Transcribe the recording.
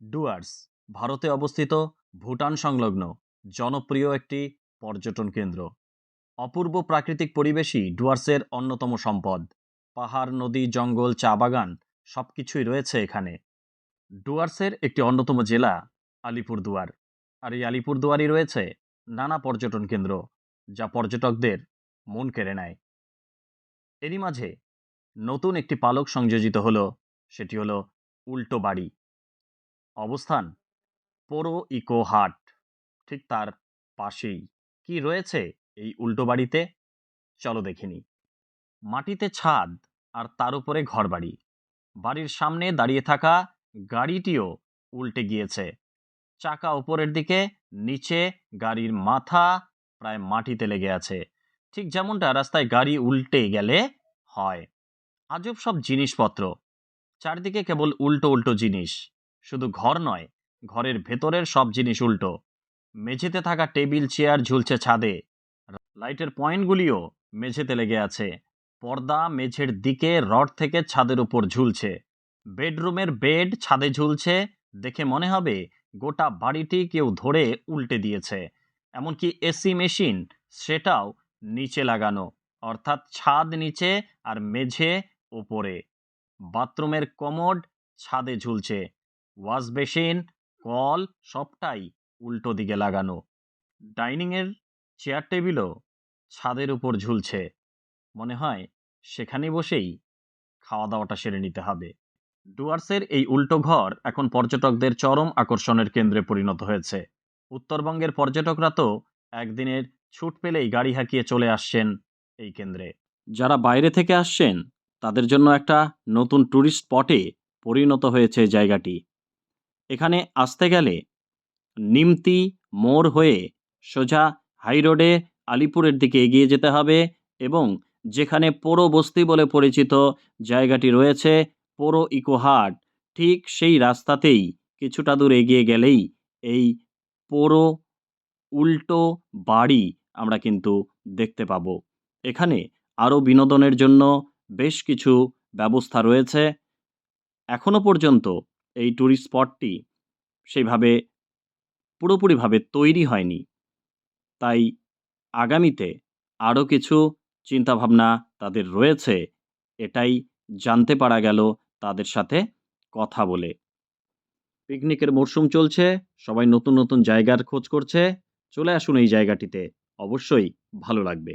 ডুয়ার্স, ভারতে অবস্থিত ভুটান সংলগ্ন জনপ্রিয় একটি পর্যটন কেন্দ্র। অপূর্ব প্রাকৃতিক পরিবেশই ডুয়ার্সের অন্যতম সম্পদ। পাহাড়, নদী, জঙ্গল, চা বাগান সব কিছুই রয়েছে এখানে। ডুয়ার্সের একটি অন্যতম জেলা আলিপুরদুয়ার। আর এই আলিপুরদুয়ারই রয়েছে নানা পর্যটন কেন্দ্র, যা পর্যটকদের মন কেড়ে নেয়। এরই মাঝে নতুন একটি পালক সংযোজিত হলো, সেটি হলো উল্টো বাড়ি অবস্থান। পোরো ইকো হাট, ঠিক তার পাশেই। কি রয়েছে এই উল্টো বাড়িতে? চলো দেখিনি মাটিতে ছাদ আর তার উপরে ঘরবাড়ি। বাড়ির সামনে দাঁড়িয়ে থাকা গাড়িটিও উল্টে গিয়েছে। চাকা উপরের দিকে, নিচে গাড়ির মাথা প্রায় মাটিতে লেগে আছে। ঠিক যেমনটা রাস্তায় গাড়ি উল্টে গেলে হয়। আজব সব জিনিসপত্র। চারদিকে কেবল উল্টো উল্টো জিনিস। শুধু ঘর নয়, ঘরের ভেতরের সব জিনিস উল্টো। মেঝেতে থাকা টেবিল, চেয়ার ঝুলছে ছাদে। লাইটের পয়েন্টগুলিও মেঝেতে লেগে আছে। পর্দা মেঝের দিকে রড থেকে ছাদের উপর ঝুলছে। বেডরুমের বেড ছাদে ঝুলছে। দেখে মনে হবে গোটা বাড়িটি কেউ ধরে উল্টে দিয়েছে। এমনকি এসি মেশিন, সেটাও নিচে লাগানো। অর্থাৎ ছাদ নিচে আর মেঝে ওপরে। বাথরুমের কমোড ছাদে ঝুলছে। ওয়াশ বেসিন, কল, সবটাই উল্টো দিকে লাগানো। ডাইনিংয়ের চেয়ার টেবিলও ছাদের উপর ঝুলছে। মনে হয় সেখানে বসেই খাওয়া দাওয়াটা সেরে নিতে হবে। ডুয়ার্সের এই উল্টো ঘর এখন পর্যটকদের চরম আকর্ষণের কেন্দ্রে পরিণত হয়েছে। উত্তরবঙ্গের পর্যটকরা তো একদিনের ছুট পেলেই গাড়ি হাঁকিয়ে চলে আসছেন এই কেন্দ্রে। যারা বাইরে থেকে আসছেন, তাদের জন্য একটা নতুন ট্যুরিস্ট স্পটে পরিণত হয়েছে জায়গাটি। এখানে আসতে গেলে নিমতি মোড় হয়ে সোজা হাই রোডে আলিপুরের দিকে এগিয়ে যেতে হবে এবং যেখানে পোড়ো বস্তি বলে পরিচিত জায়গাটি রয়েছে, পোড়ো ইকোহাট ঠিক সেই রাস্তাতেই কিছুটা দূর এগিয়ে গেলেই এই পোড়ো উল্টো বাড়ি আমরা কিন্তু দেখতে পাবো। এখানে আরও বিনোদনের জন্য বেশ কিছু ব্যবস্থা রয়েছে। এখনও পর্যন্ত এই ট্যুরিস্ট স্পটটি সেইভাবে পুরোপুরিভাবে তৈরি হয়নি। তাই আগামীতে আরও কিছু চিন্তাভাবনা তাদের রয়েছে, এটাই জানতে পারা গেল তাদের সাথে কথা বলে। পিকনিকের মরশুম চলছে, সবাই নতুন নতুন জায়গার খোঁজ করছে, চলে আসুন এই জায়গাটিতে, অবশ্যই ভালো লাগবে।